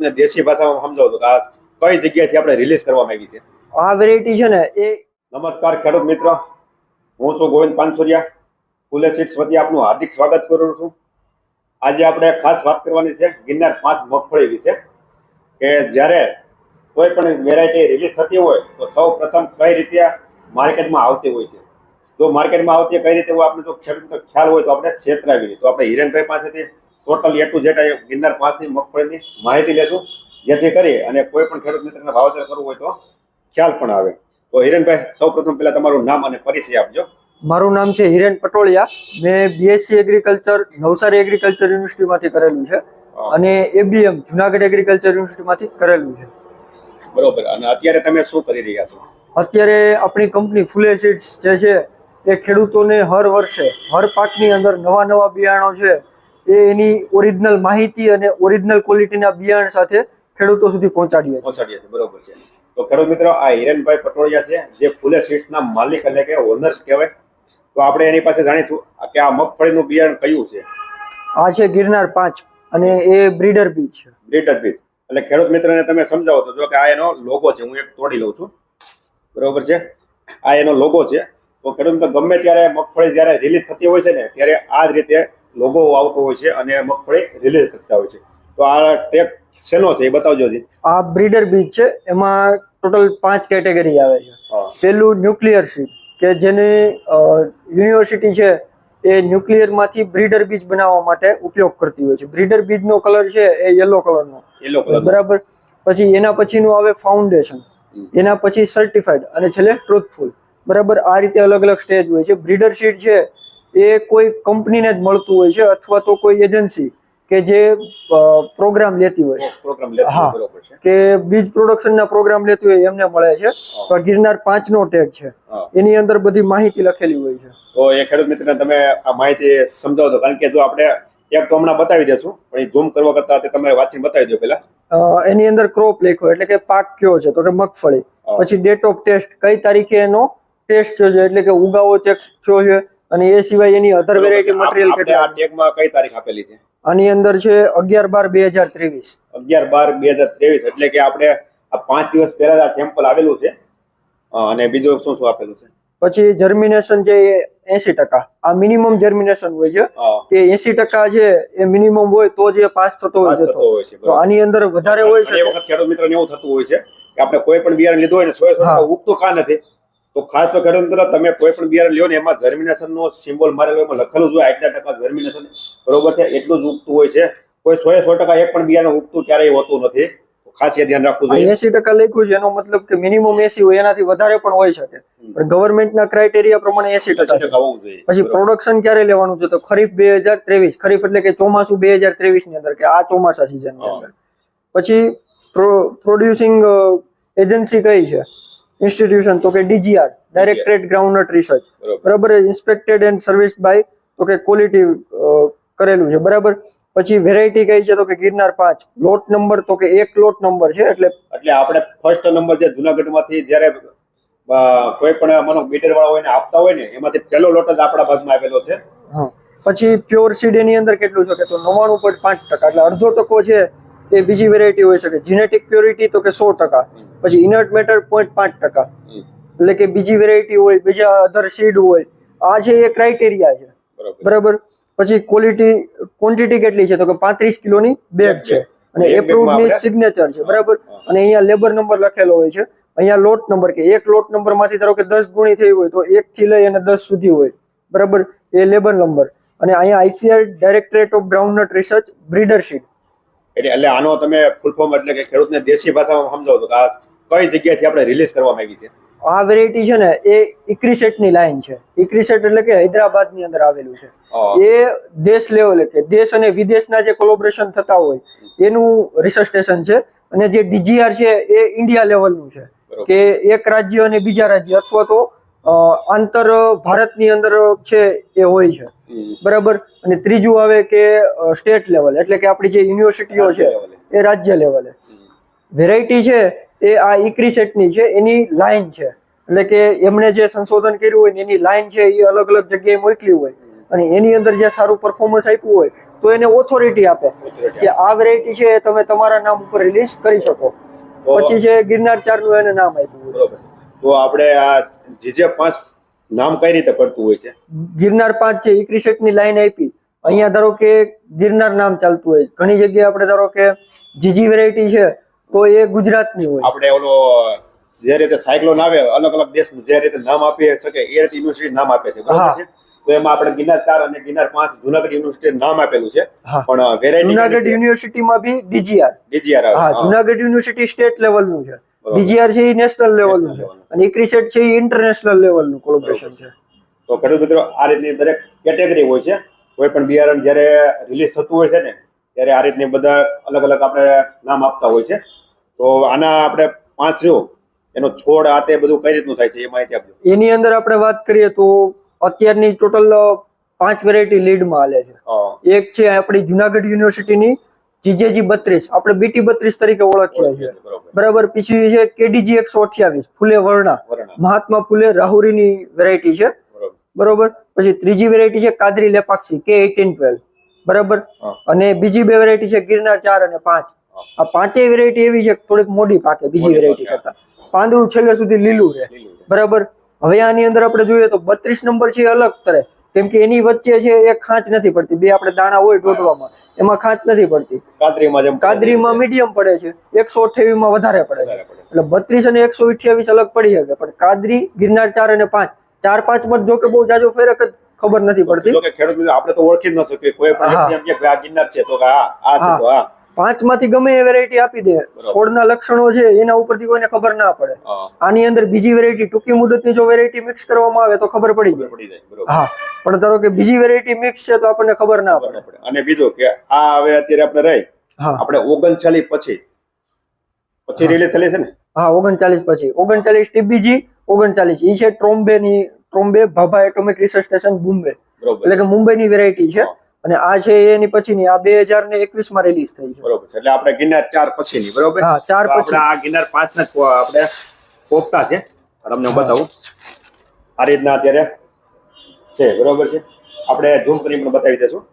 ને દેશી ભાષામાં સમજાવો તો આ કઈ જગ્યાથી આપણે રિલીઝ કરવામાં આવી છે? આ વેરાયટી છે ને એ નમસ્કાર ખેડૂત મિત્ર. હું છું ગોવિંદ પાનસુરિયા. ફૂલે સીટ્સ વતી આપનું હાર્દિક સ્વાગત કરું છું. આજે આપણે ખાસ વાત કરવાની છે ગિરનાર પાંચ મગફળી વિશે કે જ્યારે કોઈ પણ વેરાયટી રિલીઝ થતી હોય તો સૌ પ્રથમ કઈ રીતે માર્કેટમાં આવતી હોય છે? જો માર્કેટમાં આવતી કઈ રીતે હોય આપણે જો ખેડૂતનો ખ્યાલ હોય તો આપણે છેતરાવી તો આપણે હિરેનભાઈ પાસેથી total A to Z Girnar પાંચની મગફળીની માહિતી લેશું. જેથી કરી અને કોઈ પણ ખેડૂત મિત્રને વાવેતર કરવું હોય તો ખ્યાલ પણ આવે. તો હિરેનભાઈ સૌ પ્રથમ પહેલા તમારું નામ અને પરિચય આપજો. મારું નામ છે હિરેન પટોળિયા. મેં બીએસસી એગ્રીકલ્ચર નવસારી એગ્રીકલ્ચર યુનિવર્સિટીમાંથી કરેલું છે. અને એબીએમ જુનાગઢ એગ્રીકલ્ચર યુનિવર્સિટીમાંથી કરેલું છે. બરોબર. અને અત્યારે તમે શું કરી રહ્યા છો? અત્યારે આપણી કંપની ફૂલે સીડ્સ જે છે એ ખેડૂતોને હર વર્ષે હર પાકની અંદર નવા નવા બિયારણો છે એ એની ઓરિજિનલ માહિતી અને ઓરિજિનલ ક્વોલિટીના બિયારણ સાથે ખેડૂતો સુધી પહોંચાડીએ પહોંચાડીએ છીએ બરોબર છે. તો ખેડૂત મિત્રો આ હિરેનભાઈ પટોળિયા છે જે ફૂલે સીડ્સના માલિક એટલે કે ઓનર્સ કહેવાય. તો આપણે એની પાસે જાણીશું કે આ મગફળીનું બિયારણ કયું છે. આ છે ગિરનાર પાંચ અને એ બ્રીડર બી છે. બ્રીડર બી એટલે ખેડૂત મિત્રને તમે સમજાવો તો જો કે આ એનો લોગો છે હું એક તોડી લઉં છું. બરોબર છે? આ એનો લોગો છે. તો ખેડૂત ગમે ત્યારે મગફળી જ્યારે રિલીઝ થતી હોય છે ને ત્યારે આ જ રીતે લોગો આવતો હોય છે અને મગફળી રિલીઝ થતા હોય છે. તો આ ટ્રેક શેનો છે એ બતાવજો જી આ બ્રીડર બીજ છે. એમાં ટોટલ પાંચ કેટેગરી આવે છે. પહેલું ન્યુક્લિયર શીપ કે જેની યુનિવર્સિટી છે એ ન્યુક્લિયરમાંથી બ્રીડર બીજ બનાવવા માટે ઉપયોગ કરતી હોય છે. બ્રીડર બીજનો કલર છે એ યલો કલરનો યલો કલર બરાબર? પછી એના પછીનું આવે ફાઉન્ડેશન એના પછી સર્ટિફાઈડ અને છેલ્લે ટ્રુથફુલ બરાબર? આ રીતે અલગ અલગ સ્ટેજ હોય છે. બ્રીડર શીટ છે એ કોઈ કંપનીને જ મળતું હોય છે અથવા તો કોઈ એજન્સી કે જે પ્રોગ્રામ લેતી હોય પ્રોગ્રામ લેતો હા. કે બીજ પ્રોડક્શનના પ્રોગ્રામ લેતી હોય એમને મળે છે. તો આ ગિરનાર પાંચનો ટેગ છે. એની અંદર બધી માહિતી લખેલી હોય છે. તો એ ખેડૂત મિત્રને તમે આ માહિતી સમજાવો તો કારણ કે જો આપણે એક તો હમણાં બતાવી દેશું પણ ઝૂમ કરવા કરતા તમે વાંચીને બતાવી દો પેલા એની અંદર ક્રોપ લખ્યો એટલે કે પાક કયો છે તો કે મગફળી. પછી ડેટ ઓફ ટેસ્ટ કઈ તારીખે એનો ટેસ્ટ થયો છે એટલે કે ઉગાવો ચેક થયો છે અને એ સિવાય એની અધર વેરાયટી મટીરિયલ આપણે આ કેટલા? ટેગમાં કઈ તારીખ આપેલી છે? આની અંદર છે અગિયાર બાર બે હજાર ત્રેવીસ. અગિયાર બાર બે હજાર ત્રેવીસ એટલે કે આપણે આ પાંચ દિવસ પહેલા આ સેમ્પલ આવેલું છે. અને બીજું શું શું આપેલું છે? પછી જર્મિનેશન એ એસી ટકા. આ મિનિમમ જર્મિનેશન હોય છે. કે એસી ટકા જે એ મિનિમમ હોય તો જે પાસ થતો હોય જતો. હોય છે તો આની અંદર વધારે હોય છે છે વખત ખેડૂત મિત્રોને એવું થતું હોય છે કે આપણે કોઈ પણ બિયારણ લીધું હોય ને સો સો. ઉગતું કા નથી? તો ખાસ તો ખેડૂત મિત્રો તમે કોઈ પણ બિયારણ લ્યો ને એમાં જર્મિનેશન નો સિમ્બોલ મારેલો એમાં લખેલું જોઈએ આટલા ટકા જર્મિનેશન બરોબર છે? એટલું જ ઉગતું હોય છે. કોઈ સો સો ટકા એક પણ બિયારણ ઉગતું ક્યારેય હોતું નથી. ખાસ એ ધ્યાન રાખવું જોઈએ. એસી ટકા લખ્યું છે એનો મતલબ કે મિનિમમ એસી હોય એનાથી વધારે પણ હોઈ શકે. પણ ગવર્મેન્ટના ક્રાઇટેરિયા પ્રમાણે એસી ટકા ટકા હોવું જોઈએ. પછી પ્રોડક્શન ક્યારે લેવાનું છે? તો ખરીફ બે હજાર ત્રેવીસ. ખરીફ એટલે કે ચોમાસું બે હજાર ત્રેવીસની અંદર કે આ ચોમાસા સિઝનની અંદર. પછી પ્રોડ્યુસિંગ એજન્સી કઈ છે? ઇન્સ્ટિટ્યુશન તો કે ડીજીઆર ડાયરેક્ટરેટ ગ્રાઉન્ડનટ રિસર્ચ. બરોબર. ઇન્સ્પેક્ટેડ એન્ડ સર્વિસ બાય તો કે ક્વોલિટી કરેલું છે. બરાબર? પછી વેરાયટી કઈ છે? તો કે ગિરનાર પાંચ. લોટ નંબર તો કે એક લોટ નંબર છે એટલે એટલે આપણે ફર્સ્ટ નંબર જે જુનાગઢમાંથી જ્યારે કોઈ પણ અમારો મીટર વાળા હોય ને આપતા હોય ને એમાંથી પહેલો લોટ જ આપણા ભાગમાં આવેલો છે. પછી પ્યોર સીડ એની અંદર કેટલું છે? કે તો નવાણું પોઈન્ટ પાંચ ટકા એટલે અડધો ટકો છે એ બીજી વેરાયટી હોઈ શકે. જીનેટિક પ્યોરિટી તો કે સો ટકા. પછી ઇનર્ટ મેટર પોઈન્ટ પાંચ ટકા. એટલે કે બીજી વેરાયટી હોય બીજા અધર સીડ હોય આ જે એ ક્રાઇટેરિયા છે. બરાબર. પછી ક્વોલિટી ક્વોન્ટિટી કેટલી છે? તો કે પાંત્રીસ કિલોની બેગ છે. અને એક ની સિગ્નેચર છે. બરાબર? અને અહીંયા લેબર નંબર લખેલો હોય છે. અહીંયા લોટ નંબર કે એક લોટ નંબરમાંથી ધારો કે દસ ગુણી થઈ હોય તો એક થી લઈ અને દસ સુધી હોય. બરાબર? એ લેબર નંબર અને અહીંયા ICR directorate of groundnut research breeder sheet એટલે એટલે આનો તમે ફૂલ ફોર્મ એટલે કે ખેડૂતને દેશી ભાષામાં સમજાવો તો આ કઈ જગ્યાએથી આપણે રિલીઝ કરવામાં આવી છે? આ વેરાયટી છે ને એ ઇક્રિસેટની લાઈન છે. ઇક્રિસેટ એટલે કે હૈદરાબાદની અંદર આવેલું છે. એ દેશ લેવલે કે દેશ અને વિદેશના જે કોલોબરેશન થતા હોય એનું રિસર્ચ સ્ટેશન છે અને જે ડીજીઆર છે એ ઇન્ડિયા લેવલનું છે. કે એક રાજ્ય અને બીજા રાજ્ય અથવા તો આંતર ભારતની અંદર છે એ હોય છે. બરાબર? અને ત્રીજું આવે કે સ્ટેટ લેવલ એટલે કે આપણી જે યુનિવર્સિટીઓ છે એ. રાજ્ય લેવલે. વેરાયટી છે એ આ ઇક્રિસેટની છે એની લાઈન છે. એટલે કે એમણે જે સંશોધન કર્યું હોય એની લાઈન છે એ અલગ અલગ જગ્યાએ મોકલી હોય. અને એની અંદર જે સારું પરફોર્મન્સ આપ્યું હોય તો એને ઓથોરિટી આપે. કે આ વેરાયટી છે એ તમે તમારા નામ ઉપર રિલીઝ કરી શકો. પછી છે ગિરનાર ચારનું એને નામ આપ્યું બરોબર. તો આપણે આ જીજે પાંચ નામ કઈ રીતે પડતું હોય છે? ગિરનાર પાંચ છે ઇક્રિસેટની લાઈન આપી. અહીંયા ધારો કે ગિરનાર નામ ચાલતું હોય. ઘણી જગ્યાએ આપણે ધારો કે જીજી વેરાયટી છે તો એ ગુજરાતની હોય. આપણે ઓલો જે રીતે સાયક્લોન આવે અલગ અલગ દેશનું જે રીતે નામ આપી શકે એ રીતે યુનિવર્સિટી નામ આપે છે. બરોબર છે? તો એમાં આપણે ગિરનાર ચાર અને ગિરનાર પાંચ જુનાગઢ યુનિવર્સિટી નામ આપેલું છે. પણ વેરાયટી જુનાગઢ યુનિવર્સિટીમાં બી ડીજીઆર. ડીજીઆર હા જુનાગઢ યુનિવર્સિટી સ્ટેટ લેવલનું છે. બરોબર. ડીજીઆર છે એ નેશનલ લેવલનું છે. અને અને ઇક્રિસેટ છે એ ઇન્ટરનેશનલ લેવલનું કોલોબરેશન છે. તો ખેડૂત મિત્રો આ રીતની દરેક કેટેગરી હોય છે. કોઈ પણ બિયારણ જ્યારે રિલીઝ થતું હોય છે ને ત્યારે આ રીતની બધા અલગ અલગ આપણે નામ આપતા હોય છે. તો આના આપણે પાંચ રહ્યો. એનો છોડ આ તે બધું કઈ રીતનું થાય છે એ માહિતી આપજો. એની અંદર આપણે વાત કરીએ તો અત્યારની ટોટલ પાંચ વેરાયટી લીડમાં હાલે છે. એક છે આપણી જુનાગઢ યુનિવર્સિટીની જીજેજી બત્રીસ. આપણે બીટી બત્રીસ તરીકે ઓળખીએ છીએ. બરાબર. પીછી છે કેડીજી એકસો અઠ્યાવીસ ફૂલે વર્ણા. મહાત્મા ફૂલે રાહુરીની વેરાયટી છે. બરોબર. પછી ત્રીજી વેરાયટી છે કાદરી લેપાક્ષી કે એટીન ટ્વેલ્વ. બરાબર. અને બીજી બે વેરાયટી છે ગિરનાર ચાર અને પાંચ. આ પાંચેય વેરાયટી એવી છે થોડીક મોડી પાકે બીજી વેરાયટી. કરતા. પાંદડું છેલ્લે સુધી લીલું રહે. બરાબર. હવે આની અંદર આપણે જોઈએ તો બત્રીસ નંબર છે અલગ તરે. કેમ કે એની વચ્ચે છે એ ખાંચ નથી પડતી. બે આપણે દાણા હોય ઢોઢવામાં એમાં ખાંચ નથી પડતી. કાદરીમાં જેમ કાદરીમાં મીડિયમ પડે છે. એકસો અઠ્યાવીસમાં વધારે પડે છે. એટલે બત્રીસ અને એકસો અઠ્યાવીસ અલગ પડી શકે. પણ કાદરી ગિરનાર ચાર અને પાંચ ચાર પાંચમાં જો કે બહુ જાજો ફેરક જ ખબર નથી પડતી. ખેડૂત આપણે તો ઓળખી ન શકીએ. કોઈ પણ આ ગિરનાર છે તો આ આ છે તો હા પાંચમાંથી ગમે એ વેરાયટી આપી દે. છોડના લક્ષણો છે એના ઉપરથી કોઈને ખબર ના પડે. આની અંદર બીજી વેરાયટી ટૂંકી મુદતની જો વેરાયટી મિક્સ કરવામાં આવે તો ખબર પડી જાય. પડી જાય હા પણ ધારો કે બીજી વેરાયટી મિક્સ છે તો આપણને ખબર ના પડે. અને બીજું કે આ હવે અત્યારે આપણે રહી. હા. આપણે ઓગણચાલીસ પછી. પછી. રિલીઝ થયેલી છે ને? હા ઓગણચાલીસ પછી. ઓગણચાલીસ ટીબીજી ઓગણચાલીસ. એ છે ટ્રોમ્બે ની Trombay Bhabha atomic research station Mumbai એટલે કે મુંબઈની વેરાયટી છે. અને આ છે એની પછીની આ બે હજાર ને એકવીસમાં રિલીઝ થઈ છે. બરોબર છે એટલે આપણે ગિરનાર ચાર પછીની બરોબર? હા ચાર પછી આ ગિરનાર પાંચ ને આપણે પોપટા છે. તમને બતાવું. આ રીતના અત્યારે છે બરોબર છે? આપણે ઝૂમ કરી પણ બતાવી દેશું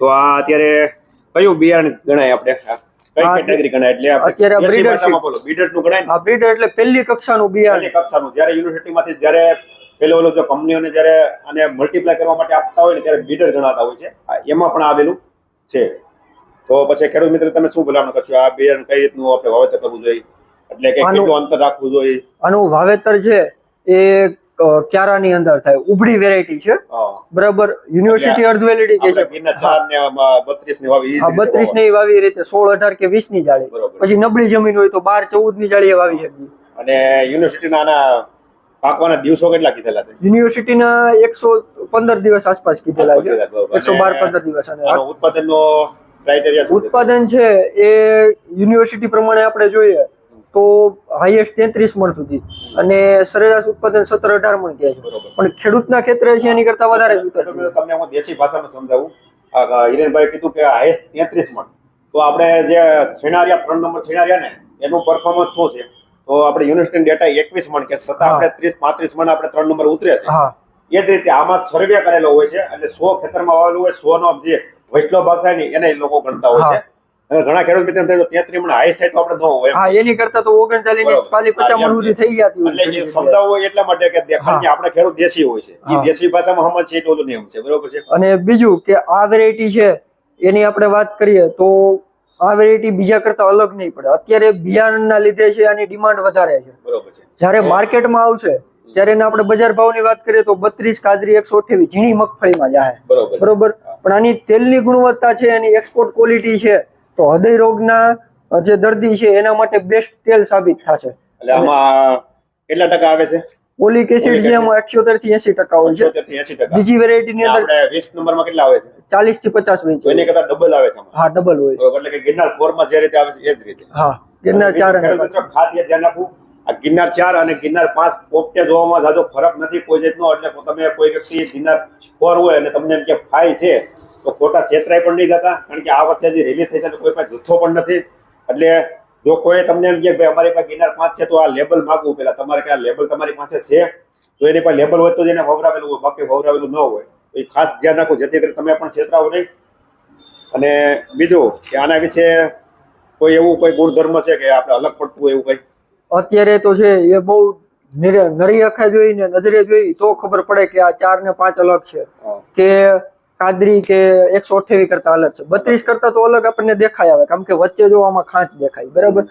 તો આ અત્યારે કયું બિયારણ ગણાય આપણે? કઈ કેટેગરી ગણાય? એટલે અત્યારે બ્રીડર બોલો બીડરનું ગણાય આ બ્રીડર એટલે પહેલી કક્ષાનું બિયારણ. કક્ષાનું. જ્યારે યુનિવર્સિટીમાંથી જ્યારે પેલો ઓલો જો કંપનીઓને જ્યારે આને મલ્ટીપ્લાય કરવા માટે આપતા હોય ને ત્યારે બીડર ગણાતા હોય છે. એમાં પણ આવેલું છે. તો પછી ખેડૂત મિત્ર તમે શું ભલામણ કરશો? આ બિયારણ કઈ રીતનું આપણે વાવેતર કરવું જોઈએ? એટલે કે કેટલું અંતર રાખવું જોઈએ? આનું વાવેતર છે એ ક્યારાની અંદર થાય? ઉભળી વેરાયટી છે. બરાબર? યુનિવર્સિટી અર્ધવેલીડી કે છે. ને બત્રીસની વાવી બત્રીસની વાવી રીતે સોળ અઢાર કે વીસની જાળી. પછી નબળી જમીન હોય તો બાર ચૌદની જાળી વાવી શકીએ. અને યુનિવર્સિટીના આના પાકવાના દિવસો કેટલા કીધેલા છે? યુનિવર્સિટીના એકસો પંદર દિવસ આસપાસ કીધેલા છે. એકસો બાર પંદર દિવસ અને ઉત્પાદનનો ક્રાઇટેરિયા ઉત્પાદન છે એ યુનિવર્સિટી પ્રમાણે આપણે જોઈએ તો હાઈએસ્ટ તેત્રીસ મણ સુધી અને સરેરાશ ઉત્પાદન સત્તર અઢાર મણ કહે છે. બરોબર. પણ ખેડૂતના ખેતરે છે એની કરતા વધારે તમને હું દેશી ભાષામાં સમજાવું. હિરેનભાઈ કીધું કે હાઈએસ્ટ તેત્રીસ મણ. તો આપણે જે સેનારિયા ત્રણ નંબર સેનારિયા ને એનું પરફોર્મન્સ શું છે? તો આપણે યુનિવર્સિટી ડેટા એકવીસ મણ કે છતાં આપણે ત્રીસ પાંત્રીસ મણ આપણે ત્રણ નંબર ઉતરે છે. એ જ રીતે આમાં સર્વે કરેલો હોય છે એટલે સો ખેતરમાં વાવેલું હોય સો નો જે વચલો ભાગ થાય ને એને લોકો ગણતા હોય છે. અને ઘણા ખેડૂત મિત્રો થાય તો તેત્રી મણ હાઈસ થાય તો આપણે ન હોય. હા એની કરતા તો ઓગણચાલીસની. પાલી પચાસ મણ સુધી થઈ ગયા એટલે સમજાવવું હોય એટલા માટે કે દે- કારણ કે આપણે ખેડૂત દેશી હોય છે. એ દેશી ભાષામાં સમજ છે એટલો નિયમ છે. બરોબર છે? અને બીજું કે આ વેરાયટી છે એની આપણે વાત કરીએ તો આ વેરાયટી બીજા કરતા અલગ નહીં પડે. અત્યારે બિયારણના લીધે છે આની ડિમાન્ડ વધારે છે. બરોબર છે. જ્યારે માર્કેટમાં આવશે ત્યારે એના આપણે બજાર ભાવની વાત કરીએ તો બત્રીસ કાદરી એકસો અઠ્યાવીસ ઝીણી મગફળીમાં જાય બરોબર બરોબર? પણ આની તેલની ગુણવત્તા છે એની એક્સપોર્ટ ક્વોલિટી છે તો હૃદય રોગના જે દર્દી છે એના માટે બેસ્ટ તેલ સાબિત થશે. એટલે આમાં કેટલા ટકા આવે છે? ઓલિક એસિડ જે એમાં અઠ્યોતેરથી એસી ટકા હોય છે. 75 થી 80%. બીજી વેરાયટી ની અંદર આપણે 20 નંબરમાં કેટલા આવે છે? ચાલીસથી પચાસ તો વેચ એની કરતા ડબલ આવે છે હા ડબલ હોય. એટલે કે ગિરનાર ફોરમાં જે રીતે આવે છે એ જ રીતે. હા ગિરનાર ચાર અને મિત્રો ખાસ એ ધ્યાન રાખવું આ ગિરનાર ચાર અને ગિરનાર પાંચ પોપટે જોવામાં જાજો ફરક નથી કોઈ જાતનો એટલે તમે કોઈ વ્યક્તિ ગિરનાર ફોર હોય અને તમને એમ કે ફાઈ છે તો ખોટા છેતરાય પણ નહીં જતા કારણ કે આ વર્ષે જે રિલીઝ થઈ છે તો કોઈ પાસે જથ્થો પણ નથી. એટલે જો કોઈ તમને એમ કે ભાઈ અમારી પાસે ગિનાર પાંચ છે તો આ લેબલ માગવું પેલા. તમારે કે આ લેબલ તમારી પાસે છે? તો એની પાસે લેબલ હોય તો એને વવરાવેલું હોય બાકી વવરાવેલું ન હોય. તો એ ખાસ ધ્યાન રાખો જેથી કરી તમે પણ છેતરાવો નહીં. અને બીજું કે આના વિશે કોઈ એવું કોઈ ગુણધર્મ છે કે આપણે અલગ પડતું હોય એવું કઈ? અત્યારે તો છે એ બહુ નિર- નરી આંખે જોઈ ને નજરે જોઈ તો ખબર પડે કે આ ચાર ને પાંચ અલગ છે. કે કાદરી કે એકસો અઠ્યાવીસ કરતા અલગ છે. બત્રીસ કરતા તો અલગ આપણને દેખાય આવે કારણ કે વચ્ચે જો આમાં ખાંચ દેખાય બરાબર?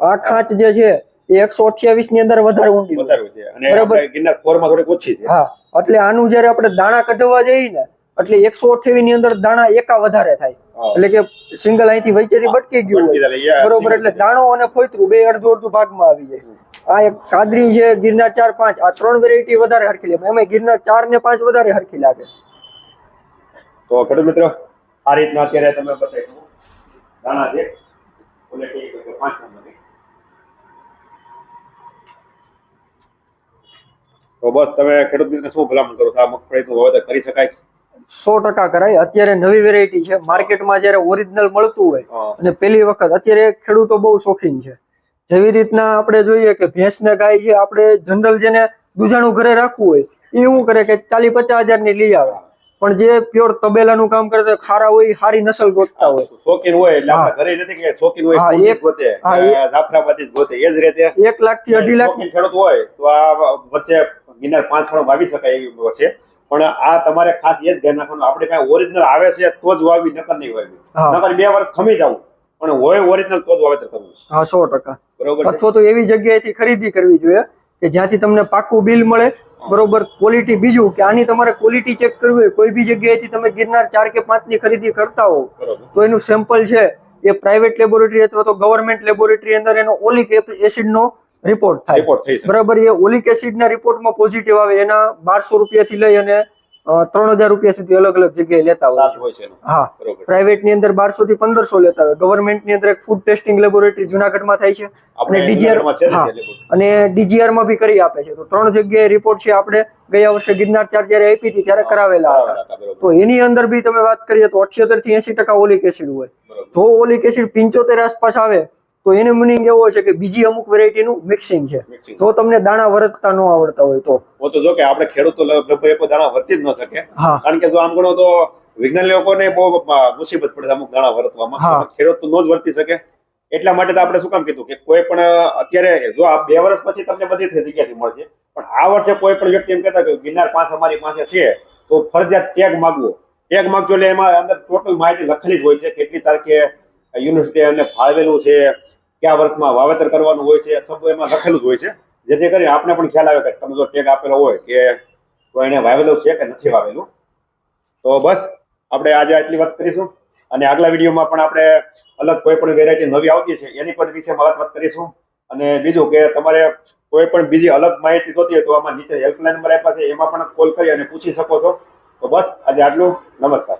આ ખાંચ જે છે એ એકસો અઠ્યાવીસની અંદર વધારે ઊંડી હોય. વધારે છે અને બરાબર. ગિરનાર ફોરમાં થોડીક ઓછી છે. હા એટલે આનું જયારે આપણે દાણા કઢવા જઈએ ને એટલે એકસો અઠ્યાવીસની અંદર દાણા એકા વધારે થાય. એટલે કે સિંગલ અહીંથી વચ્ચેથી બટકી ગયું હોય. બરોબર એટલે દાણો અને ફોયતરું બે અડધું અડધું ભાગમાં આવી જાય. આ એક કાદરી છે ગિરનાર ચાર પાંચ આ ત્રણ વેરાયટી વધારે હરખી લાગે એમાં ગિરનાર ચાર ને પાંચ વધારે હરખી લાગે. તો ખેડૂત મિત્રો આ રીતના અત્યારે તમે બતાવી દાણા છે. ક્વોલિટી પાંચ નંબરની તો બસ તમે ખેડૂત મિત્રને શું ભલામણ કરો? આ મગફળીનું વાવેતર કરી શકાય. સો ટકા કરાય. અત્યારે નવી વેરાયટી છે. માર્કેટમાં જ્યારે ઓરિજિનલ મળતું હોય અને પહેલી વખત અત્યારે ખેડૂતો બહુ શોખીન છે. જેવી રીતના આપણે જોઈએ કે ભેંસ ને ગાય છે આપણે જનરલ જેને દુજાણું ઘરે રાખવું હોય એ શું કરે કે ચાલી પચાસ હજારની લઈ આવે. પણ જે પ્યોર તબેલાનું કામ કરે છે ખારા હોય સારી નસલ ગોતતા હોય. શોખીન હોય એટલે. આપણે ઘરે નથી કે શોખીન હોય હા, એક- ગોતે જાફરાબાદી જ ગોતે એ જ રીતે એક લાખથી અઢી લાખ ખેડૂત હોય તો આ વર્ષે ગિનાર પાંચ ફળો વાવી શકાય એવી છે. પણ આ તમારે ખાસ એ જ ધ્યાન રાખવાનું આપણે કાંઈ ઓરિજિનલ આવે છે તો જ વાવી નકર નહીં વાવી. નકર બે વર્ષ ખમી જવું. પણ હોય ઓરિજિનલ તો જ વાવેતર કરવું. હા સો ટકા. બરોબર અથવા તો એવી જગ્યાએથી ખરીદી કરવી જોઈએ કે જ્યાંથી તમને પાકું બિલ મળે બરોબર ક્વોલિટી બીજું કે આની તમારે ક્વોલિટી ચેક કરવી હોય કોઈ બી જગ્યાએથી તમે ગિરનાર ચાર કે પાંચની ખરીદી કરતા હો તો એનું સેમ્પલ છે એ પ્રાઇવેટ લેબોરેટરી અથવા તો ગવર્મેન્ટ લેબોરેટરી અંદર એનો ઓલિક એસિડ નો રિપોર્ટ થાય બરાબર એ ઓલિક એસિડ ના રિપોર્ટમાં પોઝિટિવ આવે એના બારસો રૂપિયાથી લઈ અને ત્રણ હજાર રૂપિયા સુધી અલગ અલગ જગ્યાએ લેતા હોય છે હા. પ્રાઇવેટની અંદર બારસો થી પંદરસો લેતા હોય. ગવર્મેન્ટની અંદર એક ફૂડ ટેસ્ટિંગ લેબોરેટરી જુનાગઢમાં થાય છે. અને ડીજીઆર હા. અને ડીજીઆરમાં બી કરી આપે છે. તો ત્રણ જગ્યાએ રિપોર્ટ છે આપણે. ગયા વર્ષે ગિરનાર ચાર જયારે આપી હતી ત્યારે કરાવેલા હતા. તો એની અંદર બી તમે વાત કરીએ તો અઠ્યોતેરથી એસી ટકા ઓલિક એસિડ હોય. જો ઓલિક એસિડ પિંચોતેર આસપાસ આવે તો એનું મિનિંગ એવો છે કે બીજી અમુક વેરાયટીનું મિક્સિંગ છે. જો તમને દાણા વરતતા ન આવડતા હોય તો. હું તો જો કે આપણે ખેડૂતો લગભગ એક દાણા વર્તી જ ન શકે. કારણ કે જો આમ ગણો તો વિજ્ઞાન લોકોને બહુ મુસીબત પડે અમુક દાણા વર્તવામાં. ખેડૂત તો ન જ વર્તી શકે. એટલા માટે તો આપણે શું કામ કીધું કે કોઈ પણ અત્યારે જો આ બે વર્ષ પછી તમને બધી જગ્યાથી મળશે. પણ આ વર્ષે કોઈ પણ વ્યક્તિ એમ કહેતા કે ગિરનાર પાંચ અમારી પાસે છે તો ફરજિયાત ટેગ માગવો. ટેગ માગજો એટલે એમાં અંદર ટોટલ માહિતી લખેલી જ હોય છે કેટલી તારીખે યુનિવર્સિટી એમને ફાળવેલું છે, કયા વર્ષમાં વાવેતર કરવાનું હોય છે સબ એમાં લખેલું જ હોય છે. જેથી કરીને આપણે પણ ખ્યાલ આવે કે તમે જો ટેગ આપેલો હોય કે તો એને વાવેલું છે કે નથી વાવેલું. તો બસ, આપણે આજે આટલી વાત કરીશું. અને આગલા વિડીયોમાં પણ આપણે અલગ કોઈ પણ વેરાયટી નવી આવતી છે, એની પણ વિશે વાત વાત કરીશું. અને બીજું કે તમારે કોઈ પણ બીજી અલગ માહિતી જોતી હોય તો આમાં નીચે હેલ્પલાઇન નંબર આપ્યા છે, એમાં પણ કોલ કરી અને પૂછી શકો છો. તો બસ, આજે આટલું. નમસ્કાર.